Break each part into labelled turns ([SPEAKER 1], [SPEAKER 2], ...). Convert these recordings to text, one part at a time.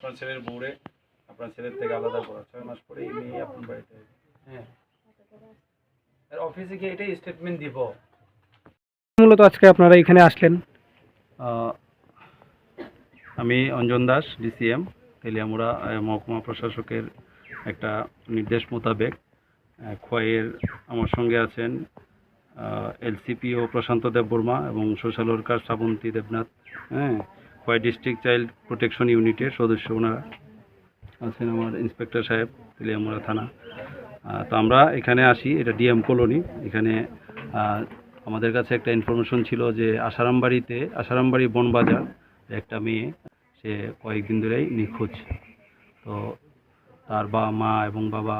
[SPEAKER 1] আপনার ছেলের বউরে আপনার ছেলের থেকে আলাদা করা ছয় মাস পরে এই মেয়ে আপনার বাড়িতে
[SPEAKER 2] হ্যাঁ। অফিসে গিয়ে এটাই স্টেটমেন্ট দিব।
[SPEAKER 3] মূলত আজকে আপনারা এখানে আসলেন।
[SPEAKER 1] আমি অঞ্জন দাস ডিসিএম তেলিয়ামুড়া মহকুমা প্রশাসকের একটা নির্দেশ মোতাবেক খোয়াইয়ের আমার সঙ্গে আছেন এলসিপি ও প্রশান্ত দেববর্মা এবং সোশ্যাল ওয়ার্কার শ্রাবন্তী দেবনাথ হ্যাঁ খোয়াই ডিস্ট্রিক্ট চাইল্ড প্রোটেকশন ইউনিটের সদস্য ওনারা আছেন আমার ইন্সপেক্টর সাহেব, তেলিয়ামুড়া থানা। তো আমরা এখানে আসি, এটা ডিএম কলোনি। এখানে আমাদের কাছে একটা ইনফরমেশন ছিল যে আসারামবাড়িতে আসারামবাড়ি বনবাজার একটা মেয়ে, সে কয়েকদিন ধরেই নিখোঁজ। তো তার বাবা, মা এবং বাবা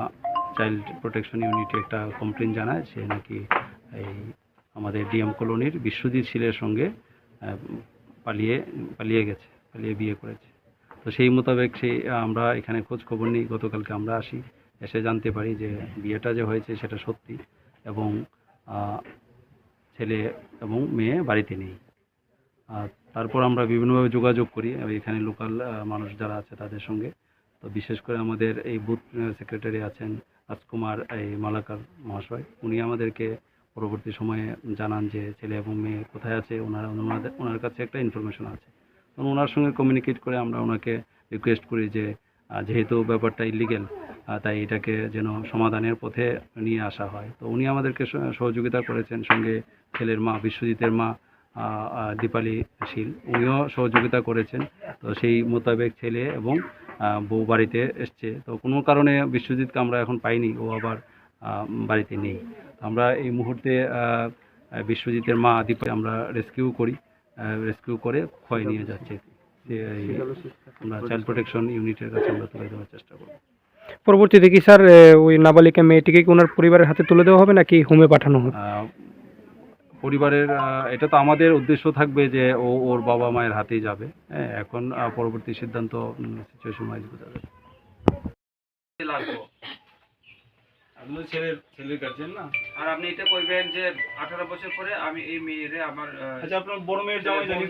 [SPEAKER 1] চাইল্ড প্রোটেকশন ইউনিটে একটা কমপ্লেন জানায়, সে নাকি এই আমাদের ডিএম কলোনির বিশ্বজিৎ শীলের সঙ্গে পালিয়ে পালিয়ে গেছে, পালিয়ে বিয়ে করেছে। তো সেই মোতাবেক সেই, আমরা এখানে খোঁজ খবর নিই, গতকালকে আমরা আসি, এসে জানতে পারি যে বিয়েটা যে হয়েছে সেটা সত্যি এবং ছেলে এবং মেয়ে বাড়িতে নেই। আর তারপর আমরা বিভিন্নভাবে যোগাযোগ করি, এখানে লোকাল মানুষ যারা আছে তাদের সঙ্গে। তো বিশেষ করে আমাদের এই বুথ সেক্রেটারি আছেন রাজকুমার, এই মালাকার মহাশয়। উনি আমাদেরকে পরবর্তী সময়ে জানান যে ছেলে এবং মেয়ে কোথায় আছে, ওনারা ওনাদের, ওনার কাছে একটা ইনফরমেশন আছে। তো ওনার সঙ্গে কমিউনিকেট করে আমরা ওনাকে রিকোয়েস্ট করি যে যেহেতু ব্যাপারটা ইলিগেল তাই এটাকে যেন সমাধানের পথে নিয়ে আসা হয়। তো উনি আমাদেরকে সহ- সহযোগিতা করেছেন সঙ্গে ছেলের মা, বিশ্বজিতের মা দীপালি শীল উনিও সহযোগিতা করেছেন। তো সেই মোতাবেক ছেলে এবং বউ বাড়িতে এসছে। তো কোনো কারণে বিশ্বজিৎকে আমরা এখন পাইনি, ও আবার বাড়িতে নেই। আমরা এই মুহূর্তে বিশ্বজিতের মা দীপালি আমরা রেস্কিউ করি রেস্কিউ করে ক্ষয় নিয়ে যাচ্ছে। আমরা চাইল্ড প্রোটেকশন ইউনিটের কাছে আমরা তুলে দেওয়ার চেষ্টা করব।
[SPEAKER 3] পরবর্তীতে কি স্যার ওই নাবালিকা মেয়েটিকে কি ওনার পরিবারের হাতে তুলে দেওয়া হবে নাকি হোমে পাঠানো হবে?
[SPEAKER 1] পরিবারের এটা তো আমাদের উদ্দেশ্য থাকবে যে ও ওর বাবা মায়ের হাতেই যাবে। হ্যাঁ এখন পরবর্তী সিদ্ধান্ত সিচুয়েশন ওয়াইজ বোঝা যাবে
[SPEAKER 2] লাগবো
[SPEAKER 1] আপনি ছেলের ছেলের গার্জেন না?
[SPEAKER 2] আর আপনি এটা কইবেন যে আঠারো বছর পরে আমি এই মেয়েরে আমার
[SPEAKER 1] আচ্ছা আপনার বড় মেয়ের জামাই জানি